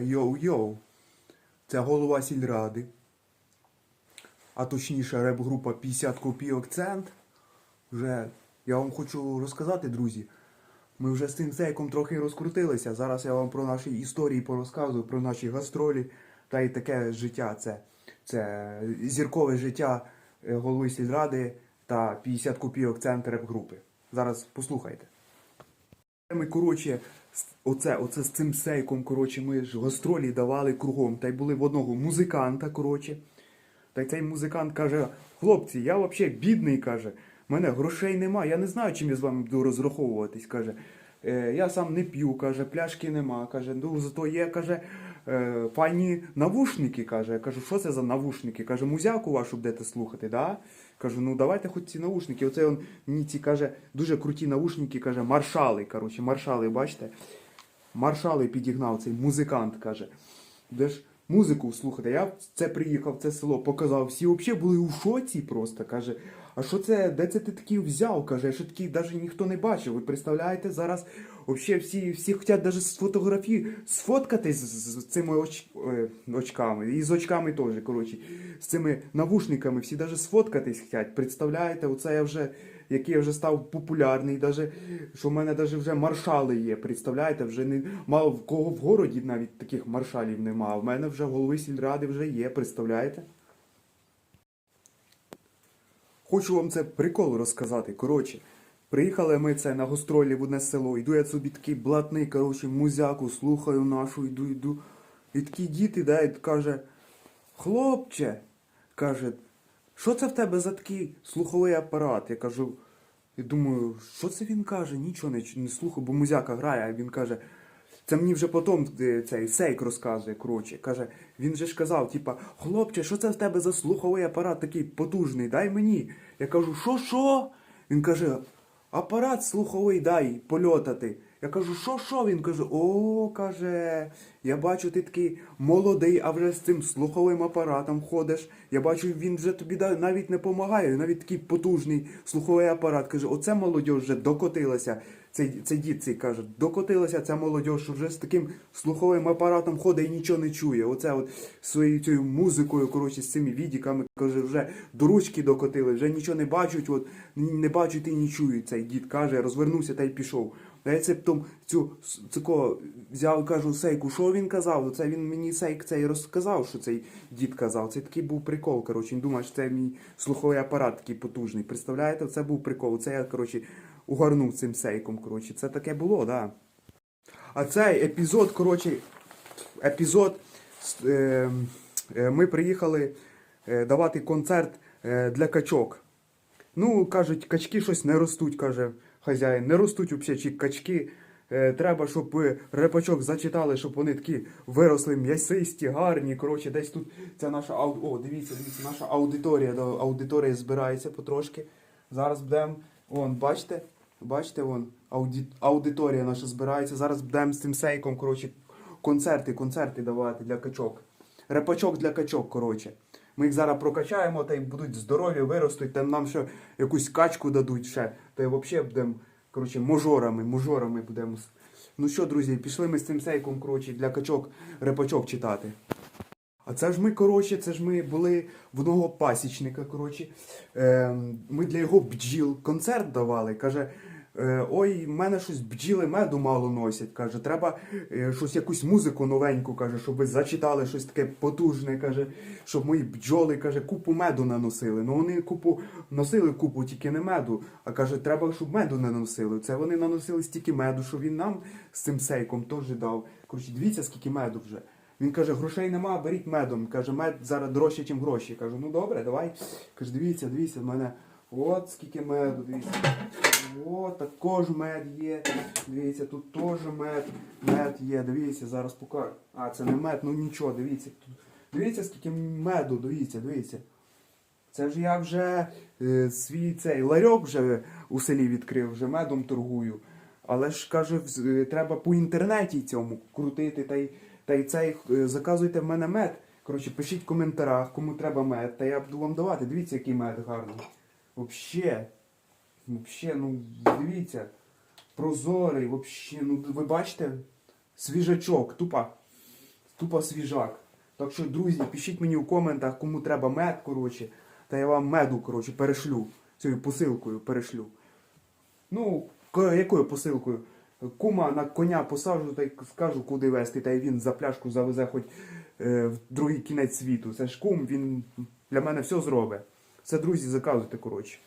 Йоу-йоу. Це голова сільради. А точніше реп-група 50 копійок цент. Вже я вам хочу розказати, друзі. Ми вже з цим сейком трохи розкрутилися. Зараз я вам про наші історії порозказую, про наші гастролі та й таке життя. Це, це зіркове життя е, голови сільради та 50 копійок цент реп-групи. Зараз послухайте. Ми, коротше, оце, оце з цим сейком, коротше, ми ж гастролі давали кругом. Та й були в одного музиканта, коротше. Та й цей музикант каже: хлопці, я взагалі бідний, каже. мене грошей нема, я не знаю, чим я з вами буду розраховуватись. каже. «Е, я сам не п'ю, каже, пляшки нема. каже, ну зато є, каже, е, файні навушники. каже. Я кажу, що це за навушники? Каже, музяку вашу будете слухати, да? Кажу, ну давайте хоч ці навушники. Оце он мені ці каже, дуже круті навушники, каже, маршали. Коротше, маршали, бачите? Маршали підігнав цей музикант, каже. Де ж музику слухати? Я це приїхав, в це село, показав. Всі взагалі були у шоці просто. Каже, а що це, де це ти такий взяв? Каже, що такий навіть ніхто не бачив. Ви представляєте, зараз взагалі всі, всі хочуть навіть з фотографії сфоткатись з, з цими оч, е, очками. І з очками теж, коротше, з цими навушниками. Всі навіть сфоткатись хочуть. Представляєте, оце я вже який я вже став популярний, даже, що в мене навіть вже маршали є. Представляєте, вже не мало в кого в городі навіть таких маршалів нема. А в мене вже голови сільради вже є, представляєте? Хочу вам це прикол розказати. Коротше, приїхали ми це на гастролі в одне село. Йду я собі такий блатний, коротше, музяку, слухаю нашу, йду, йду. І такі діти, да, і каже, хлопче, каже, що це в тебе за такий слуховий апарат? Я кажу, і думаю, що це він каже? Нічого не, не слухаю, бо музяка грає, а він каже. Це мені вже потім е, цей сейк розказує, коротше. Каже, він же ж казав, типа, хлопче, що це в тебе за слуховий апарат такий потужний? Дай мені. Я кажу, що, що? Він каже, апарат слуховий дай польотати. Я кажу, що, що? Він каже, о, каже, я бачу, ти такий молодий, а вже з цим слуховим апаратом ходиш. Я бачу, він вже тобі навіть не допомагає, навіть такий потужний слуховий апарат. Каже, оце молодь вже докотилася. Цей, цей дід цей каже, докотилася ця молодь, що вже з таким слуховим апаратом ходить і нічого не чує. Оце от своєю цією музикою, коротше, з цими відіками, каже, вже до ручки докотили, вже нічого не бачать, от, не бачать і не чують. Цей дід каже, розвернувся та й пішов. А я це потім цю цього взяв, кажу, сейку, що він казав? Це він мені сейк цей розказав, що цей дід казав. Це такий був прикол. Коротше, він думає, що це мій слуховий апарат такий потужний. Представляєте, це був прикол. Це я, коротше, угарнув цим сейком. Коротше, це таке було, да. А цей епізод, коротше, епізод. Е, е, ми приїхали е, давати концерт е, для качок. Ну, кажуть, качки щось не ростуть, каже хазяїн. Не ростуть взагалі ці качки. Е, треба, щоб репачок зачитали, щоб вони такі виросли м'ясисті, гарні. Коротше, десь тут ця наша. О, дивіться, дивіться, наша аудиторія. До аудиторії збирається потрошки. Зараз будемо. Вон, бачите? Бачите, вон, ауді... аудиторія наша збирається. Зараз будемо з цим сейком, коротше, концерти, концерти давати для качок. Репачок для качок, коротше. Ми їх зараз прокачаємо, та й будуть здорові, виростуть, та нам ще якусь качку дадуть ще. Та й взагалі будемо, коротше, мажорами, мажорами будемо. Ну що, друзі, пішли ми з цим сейком, коротше, для качок репачок читати. А це ж ми, коротше, це ж ми були в одного пасічника, коротше. Е, ми для його бджіл концерт давали. Каже, ой, в мене щось бджіли меду мало носять. Каже, треба е, щось якусь музику новеньку, каже, щоб ви зачитали щось таке потужне, каже, щоб мої бджоли, каже, купу меду наносили. Ну вони купу носили купу, тільки не меду. А каже, треба, щоб меду не наносили. Це вони наносили стільки меду, що він нам з цим сейком теж дав. Коротше, дивіться, скільки меду вже. Він каже, грошей нема, беріть медом. Каже, мед зараз дорожче, ніж гроші. Кажу, ну добре, давай. Каже, дивіться, дивіться, в мене от скільки меду, дивіться. От також мед є. Дивіться, тут теж мед. Мед є. Дивіться, зараз покажу. А, це не мед, ну нічого, дивіться. Тут. Дивіться, скільки меду, дивіться, дивіться. Це ж я вже е, свій цей ларьок вже у селі відкрив, вже медом торгую. Але ж каже, е, треба по інтернеті цьому крутити та й, та й цей е, заказуйте в мене мед. Коротше, пишіть в коментарях, кому треба мед, та я буду вам давати. Дивіться, який мед гарний. Вообще. Вообще, ну дивіться. Прозорий, вообще, ну ви бачите? Свіжачок, тупа. тупо свіжак. Так що, друзі, пишіть мені в коментах, кому треба мед, коротше, та я вам меду, коротше, перешлю. Цією посилкою перешлю. Ну, якою посилкою? Кума на коня посаджу та й скажу, куди вести, та й він за пляшку завезе хоч е, в другий кінець світу. Це ж кум, він для мене все зробить. Це, друзі, заказуйте, коротше.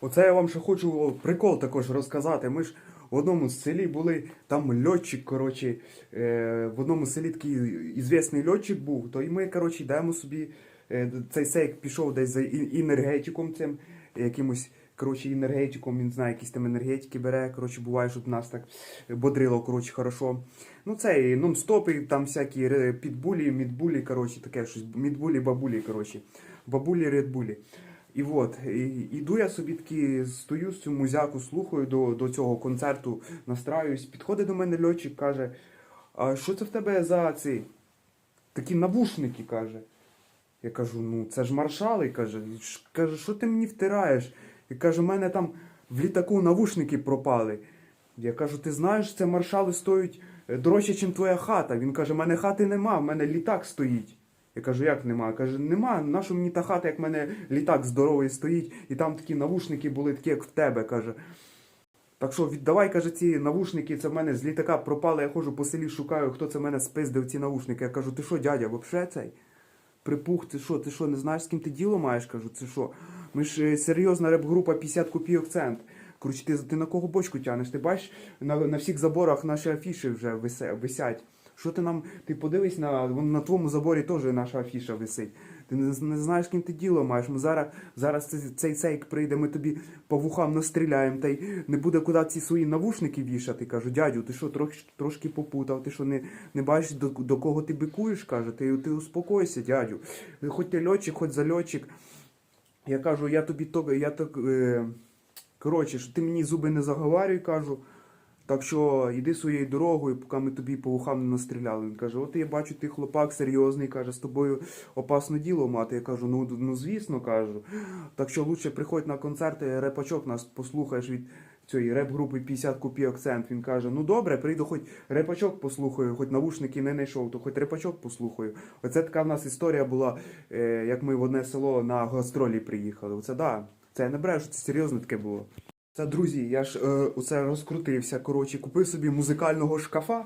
Оце я вам ще хочу прикол також розказати. Ми ж в одному з селі були, там льотчик, коротше, е, в одному селі такий ізвісний льотчик був, то і ми, коротше, йдемо собі, е, цей сейк пішов десь за енергетиком цим, якимось, коротше, енергетиком, він знає, якісь там енергетики бере, коротше, буває, щоб нас так бодрило, коротше, хорошо. Ну, це і нон-стопи, там всякі підбулі, мідбулі, коротше, таке щось, мідбулі, бабулі, коротше, бабулі, редбулі. І от, і, іду я собі таки, стою з цю музяку, слухаю до, до цього концерту, настраюсь. Підходить до мене льотчик, каже, а що це в тебе за ці такі навушники, каже. Я кажу, ну це ж маршали, каже. Каже, що ти мені втираєш? І каже, в мене там в літаку навушники пропали. Я кажу, ти знаєш, це маршали стоять е, дорожче, ніж твоя хата. Він каже, в мене хати нема, в мене літак стоїть. Я кажу, як нема? Каже, нема, нащо мені та хата, як в мене літак здоровий стоїть, і там такі навушники були, такі, як в тебе, каже. Так що віддавай, каже, ці навушники, це в мене з літака пропали, я ходжу по селі, шукаю, хто це в мене спиздив ці навушники. Я кажу, ти що, дядя, вообще цей? Припух, ти що, ти що, не знаєш, з ким ти діло маєш? Кажу, це що? Ми ж е, серйозна реп-група 50 копійок цент. Коротше, ти, ти на кого бочку тянеш? Ти бачиш, на, на всіх заборах наші афіші вже висять. Що ти нам, ти подивись на, на твоєму заборі теж наша афіша висить. Ти не, не знаєш, ким ти діло маєш. Ми зараз, зараз цей, цей сейк прийде, ми тобі по вухам настріляємо, та й не буде куди ці свої навушники вішати. Кажу, дядю, ти що, трошки, трошки попутав, ти що не, не бачиш, до, до кого ти бикуєш? Каже, ти, ти успокойся, дядю. Хоч ти льотчик, хоч за льотчик. Я кажу, я тобі то, я так. Е, коротше, ти мені зуби не заговарюй, кажу. Так що йди своєю дорогою, поки ми тобі по вухам не настріляли. Він каже, от я бачу, ти хлопак серйозний, каже, з тобою опасно діло мати. Я кажу, ну, ну звісно, кажу. Так що лучше приходь на концерти, репачок нас послухаєш від цієї реп-групи 50 купі акцент. Він каже, ну добре, прийду, хоч репачок послухаю, хоч навушники не знайшов, то хоч репачок послухаю. Оце така в нас історія була, е, як ми в одне село на гастролі приїхали. Оце да. Це я не брешу, це серйозно таке було. Це, друзі, я ж е, оце розкрутився. Коротше, купив собі музикального шкафа.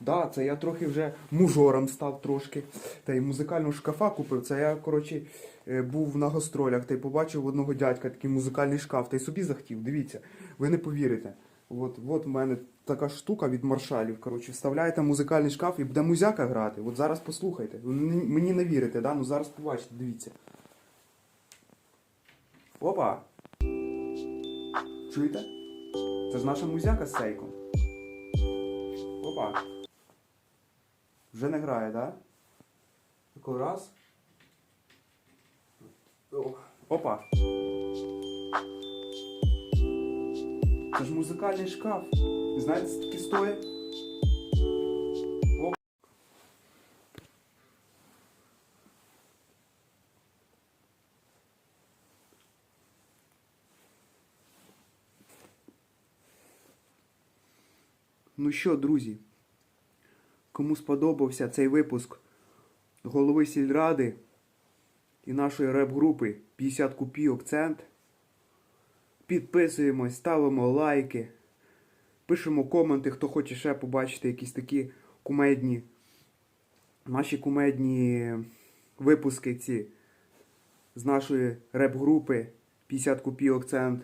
Да, це я трохи вже мужором став трошки. Та й музикального шкафа купив. Це я, коротше, е, був на гастролях та й побачив одного дядька такий музикальний шкаф, та й собі захотів. Дивіться, ви не повірите. От, от в мене така штука від маршалів. Коротше, вставляєте музикальний шкаф і буде музяка грати. От зараз послухайте. Мені не вірите, да? ну зараз побачите, дивіться. Опа! Чуєте? Це ж наша музяка з сейком. Опа. Вже не грає, так? Да? Такий раз. Опа. Це ж музикальний шкаф. Знаєте, це стоїть? Оп. Ну що, друзі, кому сподобався цей випуск голови сільради і нашої реп-групи 50 копійок цент, підписуємось, ставимо лайки, пишемо коменти, хто хоче ще побачити якісь такі кумедні, наші кумедні випуски ці з нашої реп-групи 50 копійок цент.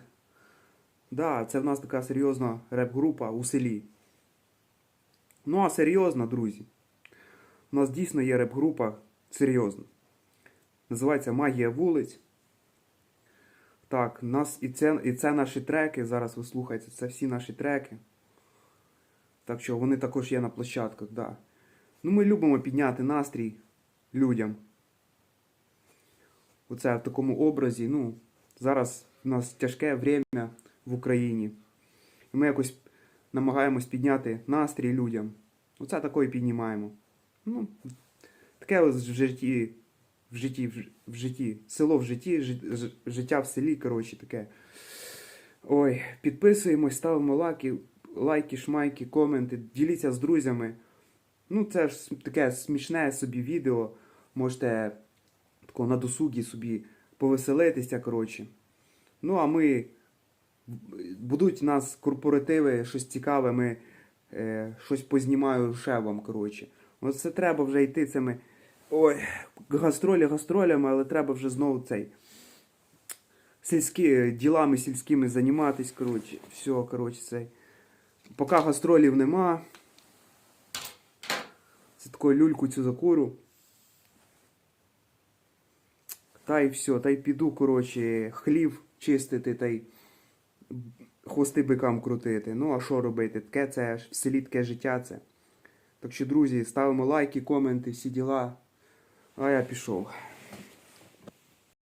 Да, це в нас така серйозна реп-група у селі. Ну, а серйозно, друзі. У нас дійсно є реп-група серйозна. Називається Магія вулиць. Так, нас і це, і це наші треки. Зараз ви слухаєте, це всі наші треки. Так що вони також є на площадках, да. Ну, ми любимо підняти настрій людям. Оце в такому образі. Ну, зараз у нас тяжке время в Україні. І ми якось намагаємось підняти настрій людям. Оце такої піднімаємо. Ну, таке ось в житті, в житті, в житті. Село в житті, життя в селі, коротше, таке. Ой, підписуємось, ставимо лайки, лайки, шмайки, коменти, діліться з друзями. Ну, це ж таке смішне собі відео. Можете тако на досугі собі повеселитися, коротше. Ну, а ми будуть у нас корпоративи, щось цікаве, ми е, щось познімаю ще вам, коротше. Ось це треба вже йти цими. Ой, гастролі гастролями, але треба вже знову цей. Сільські ділами сільськими займатись, коротше. Все, коротше, цей. Поки гастролів нема. Це таку люльку цю закуру. Та й все, та й піду, коротше, хлів чистити, та й хвости бикам крутити. Ну, а що робити? Таке це в селі таке життя це. Так що, друзі, ставимо лайки, коменти, всі діла. А я пішов.